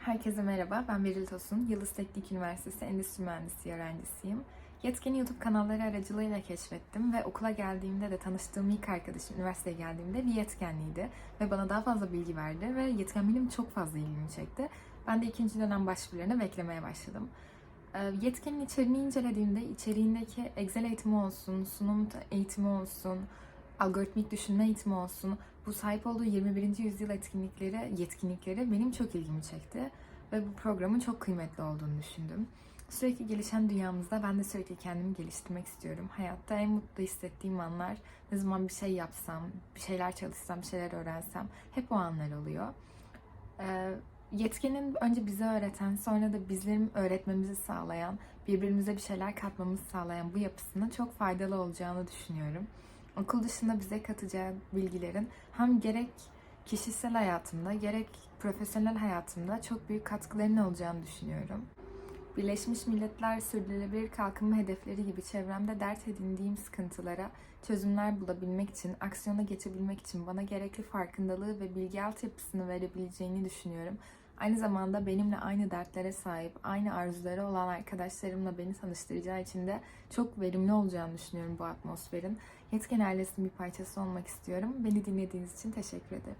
Herkese merhaba, ben Beril Tosun. Yıldız Teknik Üniversitesi Endüstri Mühendisliği öğrencisiyim. Yetkeni YouTube kanalları aracılığıyla keşfettim ve okula geldiğimde de tanıştığım ilk arkadaşım üniversiteye geldiğimde bir yetkenliydi ve bana daha fazla bilgi verdi ve yetken bilim çok fazla ilgimi çekti. Ben de ikinci dönem başvurularını beklemeye başladım. Ee, Yetkenin içeriğini incelediğimde içeriğindeki Excel eğitimi olsun, sunum eğitimi olsun, algoritmik düşünme eğitimi olsun, bu sahip olduğu 21. yüzyıl etkinlikleri, yetkinlikleri benim çok ilgimi çekti ve bu programın çok kıymetli olduğunu düşündüm. Sürekli gelişen dünyamızda ben de sürekli kendimi geliştirmek istiyorum. Hayatta en mutlu hissettiğim anlar ne zaman bir şey yapsam, bir şeyler çalışsam, bir şeyler öğrensem hep o anlar oluyor. Ee, yetkenin önce bize öğreten, sonra da bizlerin öğretmemizi sağlayan, birbirimize bir şeyler katmamızı sağlayan bu yapısının çok faydalı olacağını düşünüyorum. Okul dışında bize katacağı bilgilerin hem gerek kişisel hayatımda gerek profesyonel hayatımda çok büyük katkılarının olacağını düşünüyorum. Birleşmiş Milletler Sürdürülebilir Kalkınma Hedefleri gibi çevremde dert edindiğim sıkıntılara çözümler bulabilmek için, aksiyona geçebilmek için bana gerekli farkındalığı ve bilgi altyapısını verebileceğini düşünüyorum. Aynı zamanda benimle aynı dertlere sahip, aynı arzuları olan arkadaşlarımla beni tanıştıracağı için de çok verimli olacağını düşünüyorum bu atmosferin. Yetken ailesinin bir parçası olmak istiyorum. Beni dinlediğiniz için teşekkür ederim.